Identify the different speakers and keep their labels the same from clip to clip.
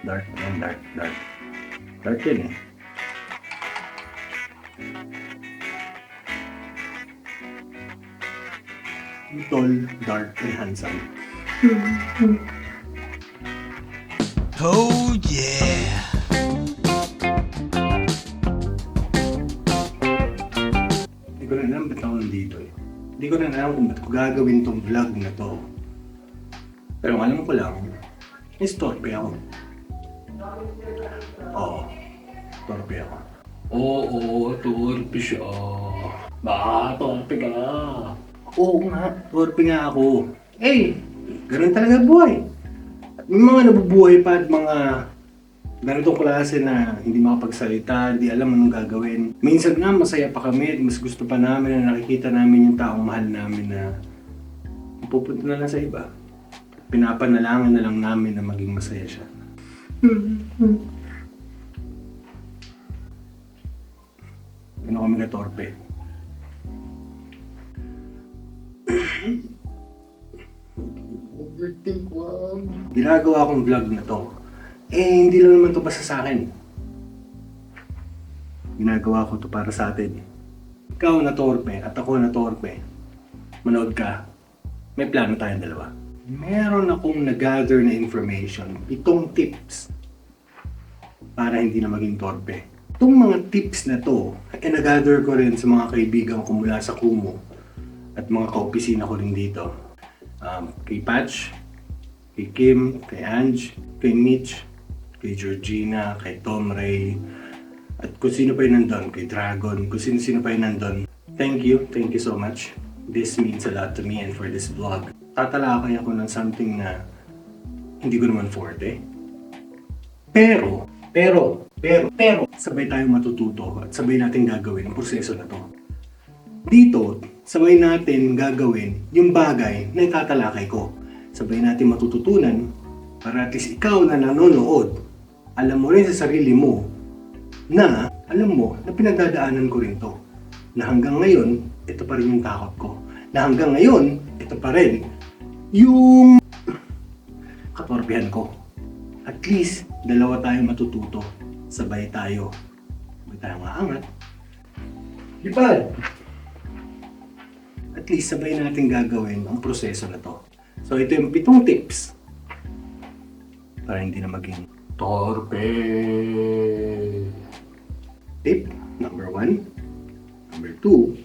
Speaker 1: Dark yan, dark, dark. Dark yan eh. Tall, dark, and handsome.
Speaker 2: Oh yeah!
Speaker 1: Hindi ko rin alam ba't ako nandito eh. Hindi ko rin alam kung ba't ko gagawin tong vlog na to. Pero alam ko lang, istorpe ako. Oo, torpe ako.
Speaker 3: Oo, turpi siya. Baka turpi ka.
Speaker 1: Oo nga, torpe nga ako. Eh, ganun talaga buhay. May mga nabubuhay pa at mga ganitong klase na hindi makapagsalita, hindi alam anong gagawin. Minsan nga masaya pa kami at mas gusto pa namin na nakikita namin yung taong mahal namin na pupunta na lang sa iba. Pinapanalangin na lang namin na maging masaya siya. Ano kami ka torpe?
Speaker 3: Overthink, wag.
Speaker 1: ginagawa kong vlog na to, eh hindi lang naman to basta sa akin. Ginagawa ko to para sa atin. Ikaw na torpe at ako na torpe. Manood ka. May plano tayong dalawa. Meron akong nag-gather na information, itong tips para hindi na maging torpe. Itong mga tips na to, eh nag-gather ko rin sa mga kaibigan ko mula sa Kumu at mga kaopisina ko rin dito. Um, kay Patch, kay Kim, kay Ange, kay Mitch, kay Georgina, kay Tom Ray, at kung sino pa yung nandun, kay Dragon, kung sino-sino pa yung nandun. Thank you, thank you so much. This means a lot to me and for this vlog. Tatalakay ako ng something na hindi ko naman forte. Pero, pero, pero, pero, sabay tayong matututo at sabay natin gagawin ang proseso na to. Dito, sabay natin gagawin yung bagay na itatalakay ko. Sabay natin matututunan para at least ikaw na nanonood, alam mo rin sa sarili mo na alam mo na pinagdadaanan ko rin to. Na hanggang ngayon, ito pa rin yung takot ko. Na hanggang ngayon, ito pa rin yung katorbihan ko. At least, dalawa tayo matututo. Sabay tayo. Sabay tayo maangat. Di ba? at least sabay natin gagawin ang proseso na to. So ito yung pitong tips para hindi na maging
Speaker 3: Torpe.
Speaker 1: tip number one, number two,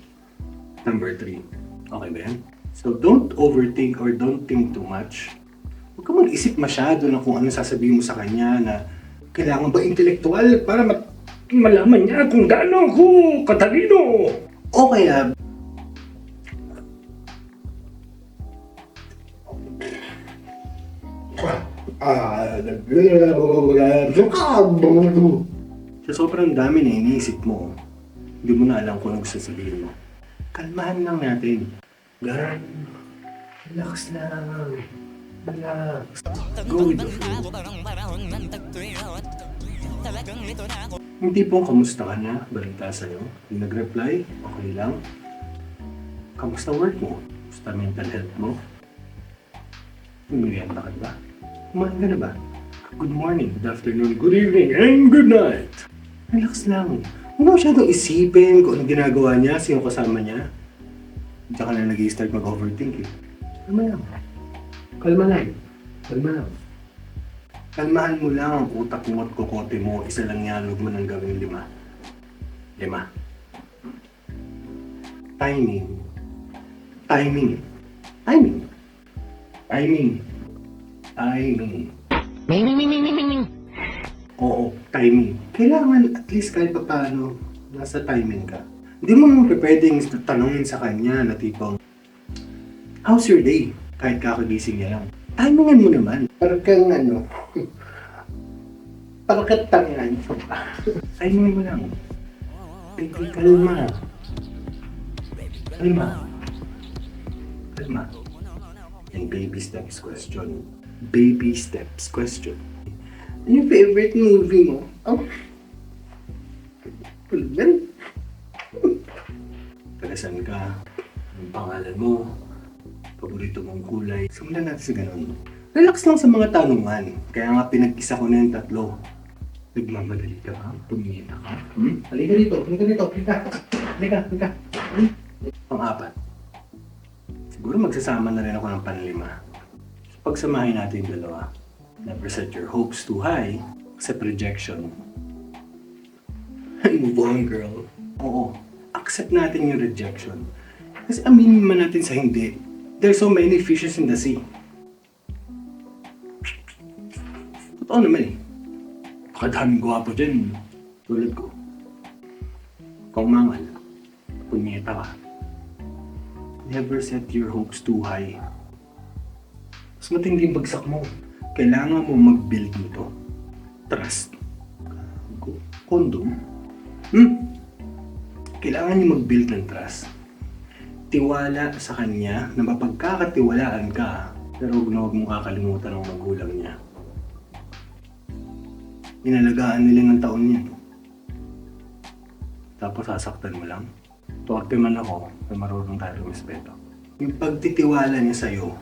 Speaker 1: number three. Okay ba yan? So don't overthink or don't think too much. Huwag ka mag-isip masyado na kung ano sasabihin mo sa kanya na kailangan ba intelektual para mat-
Speaker 3: Malaman niya kung gaano ako katalino.
Speaker 1: o kaya Sa sobrang dami na iniisip mo, hindi mo na alam kung ano gusto sabihin mo. Kalmahan lang natin. Gan, relax lang. Relax. Go with the flow. Yung tipong kamusta ka na, balita sa'yo, yung nag-reply, okay lang. Kamusta work mo? Kamusta mental health mo? Umirianda ka ba? Kumain ka na ba? Good morning, good afternoon, good evening, and good night! Relax lang. Huwag mo masyadong isipin kung ano ginagawa niya, sino kasama niya. Diyan ka na nag-i-start mag-overthink eh. Kalma lang. Kalma lang. Kalma lang. Kalmahan mo lang ang utak mo at kukote mo. Isa lang yan, huwag mo nang gawin lima. Lima. Timing. Timing. Timing. Timing. Timing. Oo, timing. Kailangan at least kahit pa paano, nasa timing ka. Hindi mo naman pwedeng tanongin sa kanya na tipong, How's your day? Kahit kakagising niya lang. Timingan mo naman. Parang kang ano, parang kang tangan. Timingan mo lang. Baby, kalma. Kalma. Kalma. And baby steps question. Baby steps question. Ano yung favorite movie mo? Oh. Pulgan. Tagasan ka. Ang pangalan mo. Paborito mong kulay. Simulan natin sa ganun. Relax lang sa mga tanungan. Kaya nga pinag-isa ko na yung tatlo. Nagmamadali ka ba? Pumita ka? Hmm? Halika dito, halika dito, halika. Halika, halika. Hmm? Pang-apat. Siguro magsasama na rin ako ng panlima. So, pagsamahin natin yung dalawa. Never set your hopes too high. Accept rejection. Move on, girl. Oo. Accept natin yung rejection. Kasi aminin man natin sa hindi. There's so many fishes in the sea. Totoo naman eh. Pakadaming gwapo dyan. Tulad ko. Kung mangal, punyeta ka. Never set your hopes too high. Mas matinding bagsak mo. Kailangan mo mag-build nito. Trust. Condom? Hmm? Kailangan niyo mag-build ng trust. Tiwala sa kanya na mapagkakatiwalaan ka pero huwag na huwag mong kakalimutan ng magulang niya. Inalagaan nila ng taon niya. Tapos sasaktan mo lang. Torpe man ako na marunong tayo rumispeto. Yung pagtitiwala niya sa'yo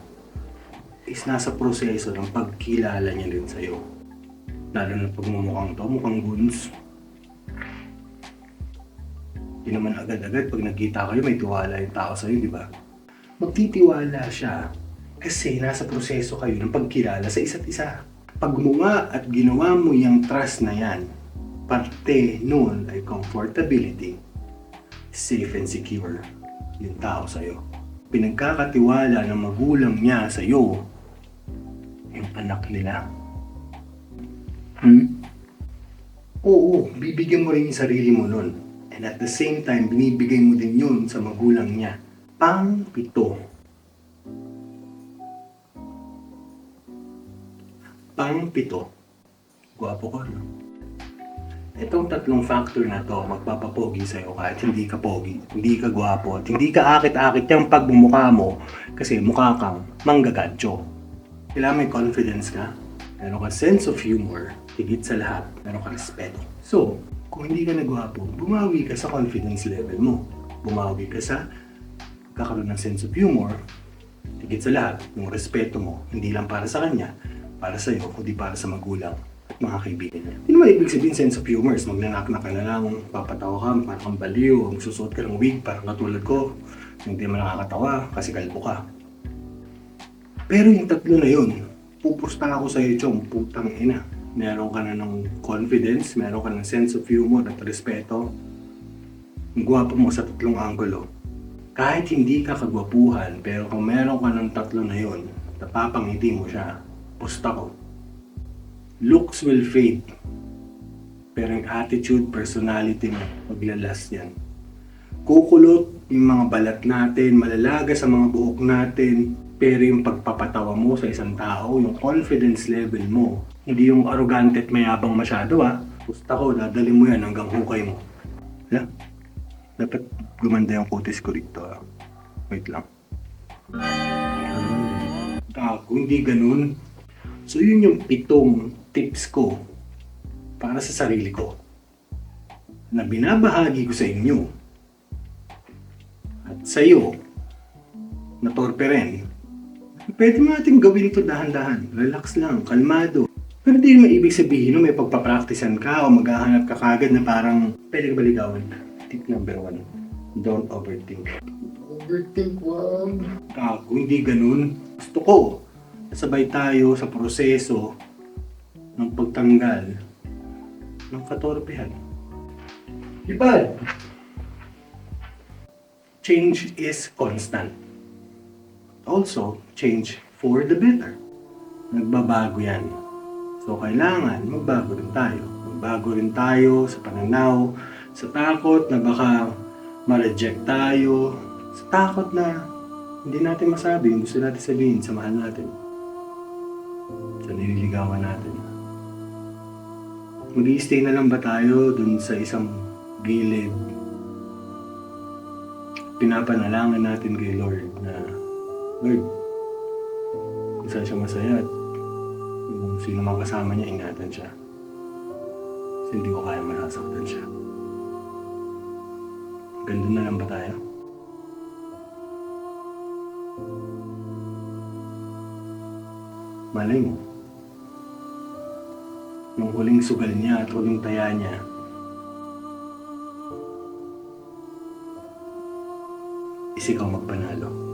Speaker 1: is nasa proseso ng pagkilala niya din sa'yo. Lalo na pag mumukhang to, mukhang guns. Hindi naman agad-agad pag nagkita kayo, may tiwala yung tao sa'yo, di ba? Magtitiwala siya kasi nasa proseso kayo ng pagkilala sa isa't isa. Pag gumawa at ginawa mo yung trust na yan, parte nun ay comfortability, safe and secure yung tao sa'yo. Pinagkakatiwala ng magulang niya sa'yo, yung anak nila. Hmm? Oo, bibigyan mo rin yung sarili mo nun. And at the same time, binibigay mo din yun sa magulang niya. Pang pito. Pang pito. Gwapo ko, no? Itong tatlong factor na to, magpapapogi sa'yo kahit hindi ka pogi, hindi ka gwapo, at hindi ka akit-akit yung pagbumukha mo kasi mukha kang manggagadyo. Kailangan may confidence ka, meron ka sense of humor, higit sa lahat, meron ka respeto. So, kung hindi ka nagwapo, bumawi ka sa confidence level mo. Bumawi ka sa kakaroon ng sense of humor, higit sa lahat, yung respeto mo, hindi lang para sa kanya, para sa iyo, kundi para sa magulang at mga kaibigan niya. Hindi naman ibig sabihin sense of humor is magnanak na ka na lang, papatawa ka, parang baliw, magsusuot ka ng wig, parang katulad ko, hindi mo nakakatawa kasi kalbo ka. Pero yung tatlo na yun, pupusta ako sa iyo, Chong, putang ina. Meron ka na ng confidence, meron ka ng sense of humor at respeto. Ang gwapo mo sa tatlong anggulo. Kahit hindi ka kagwapuhan, pero kung meron ka ng tatlo na yun, napapangiti mo siya, pusta ko. Looks will fade. Pero yung attitude, personality mo, maglalas yan. Kukulot yung mga balat natin, malalaga sa mga buhok natin, pero yung pagpapatawa mo sa isang tao, yung confidence level mo, hindi yung arrogant at mayabang masyado ha. Pusta ko, dadali mo yan hanggang hukay mo. Wala? Dapat gumanda yung kutis ko dito ha. Wait lang. Gago, hindi ganun. So yun yung pitong tips ko para sa sarili ko na binabahagi ko sa inyo at sa iyo na torpe rin. Pwede mo natin gawin ito dahan-dahan. Relax lang, kalmado. Pero di naman ibig sabihin no, may pagpapraktisan ka o maghahanap ka kagad na parang pwede ka baligawan. Tip number one, don't overthink.
Speaker 2: Overthink, wag.
Speaker 1: Gago, hindi ganun. Gusto ko, sabay tayo sa proseso ng pagtanggal ng katorpehan. Ipad! Change is constant. Also, change for the better. Nagbabago yan. So, kailangan magbago rin tayo. Magbago rin tayo sa pananaw, sa takot na baka ma-reject tayo, sa takot na hindi natin masabi yung gusto natin sabihin sa mahal natin. Sa nililigawan natin. mag stay na lang ba tayo dun sa isang gilid? Pinapanalangan natin kay Lord na, Lord, saan siya masaya at kung sino mang niya, ingatan siya. Kasi hindi ko kaya masasaktan siya. Ganda na lang ba tayo? Malay mo. Nung huling sugal niya at huling taya niya, is ikaw magpanalo.